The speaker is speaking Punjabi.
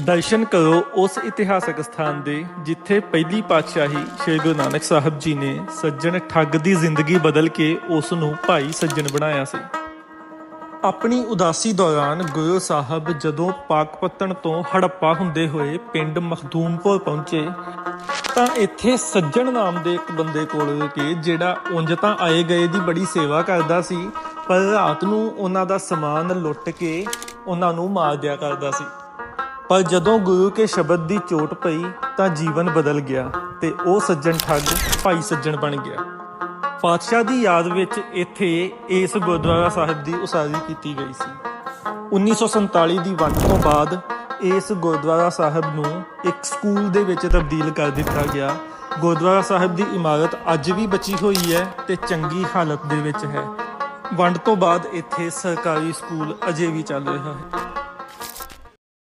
ਦਰਸ਼ਨ ਕਰੋ ਉਸ ਇਤਿਹਾਸਕ ਸਥਾਨ ਦੇ, ਜਿੱਥੇ ਪਹਿਲੀ ਪਾਤਸ਼ਾਹੀ ਸ੍ਰੀ ਗੁਰੂ ਨਾਨਕ ਸਾਹਿਬ ਜੀ ਨੇ ਸੱਜਣ ਠੱਗ ਦੀ ਜ਼ਿੰਦਗੀ ਬਦਲ ਕੇ ਉਸ ਨੂੰ ਭਾਈ ਸੱਜਣ ਬਣਾਇਆ ਸੀ। ਆਪਣੀ ਉਦਾਸੀ ਦੌਰਾਨ ਗੁਰੂ ਸਾਹਿਬ ਜਦੋਂ ਪਾਕਪਤਨ ਤੋਂ ਹੜੱਪਾ ਹੁੰਦੇ ਹੋਏ ਪਿੰਡ ਮਖਦੂਮਪੁਰ ਪਹੁੰਚੇ, ਤਾਂ ਇੱਥੇ ਸੱਜਣ ਨਾਮ ਦੇ ਇੱਕ ਬੰਦੇ ਕੋਲ ਰੁਕੇ, ਜਿਹੜਾ ਉਂਝ ਤਾਂ ਆਏ ਗਏ ਦੀ ਬੜੀ ਸੇਵਾ ਕਰਦਾ ਸੀ, ਪਰ ਰਾਤ ਨੂੰ ਉਹਨਾਂ ਦਾ ਸਮਾਨ ਲੁੱਟ ਕੇ ਉਹਨਾਂ ਨੂੰ ਮਾਰ ਦਿਆ ਕਰਦਾ ਸੀ। ਪਰ ਜਦੋਂ ਗੁਰੂ ਕੇ ਸ਼ਬਦ ਦੀ ਚੋਟ ਪਈ ਤਾਂ ਜੀਵਨ ਬਦਲ ਗਿਆ ਤੇ ਉਹ ਸੱਜਣ ਠੱਗ ਭਾਈ ਸੱਜਣ ਬਣ ਗਿਆ। ਪਾਤਸ਼ਾਹ ਦੀ ਯਾਦ ਵਿੱਚ ਇੱਥੇ ਇਸ ਗੁਰਦੁਆਰਾ ਸਾਹਿਬ ਦੀ ਉਸਾਰੀ ਕੀਤੀ ਗਈ ਸੀ। 1947 ਦੀ ਵੰਡ ਤੋਂ ਬਾਅਦ ਇਸ ਗੁਰਦੁਆਰਾ ਸਾਹਿਬ ਨੂੰ ਇੱਕ ਸਕੂਲ ਦੇ ਵਿੱਚ ਤਬਦੀਲ ਕਰ ਦਿੱਤਾ ਗਿਆ। ਗੁਰਦੁਆਰਾ ਸਾਹਿਬ ਦੀ ਇਮਾਰਤ ਅੱਜ ਵੀ ਬਚੀ ਹੋਈ ਹੈ ਤੇ ਚੰਗੀ ਹਾਲਤ ਦੇ ਵਿੱਚ ਹੈ। ਵੰਡ ਤੋਂ ਬਾਅਦ ਇੱਥੇ ਸਰਕਾਰੀ ਸਕੂਲ ਅਜੇ ਵੀ ਚੱਲ ਰਿਹਾ ਹੈ।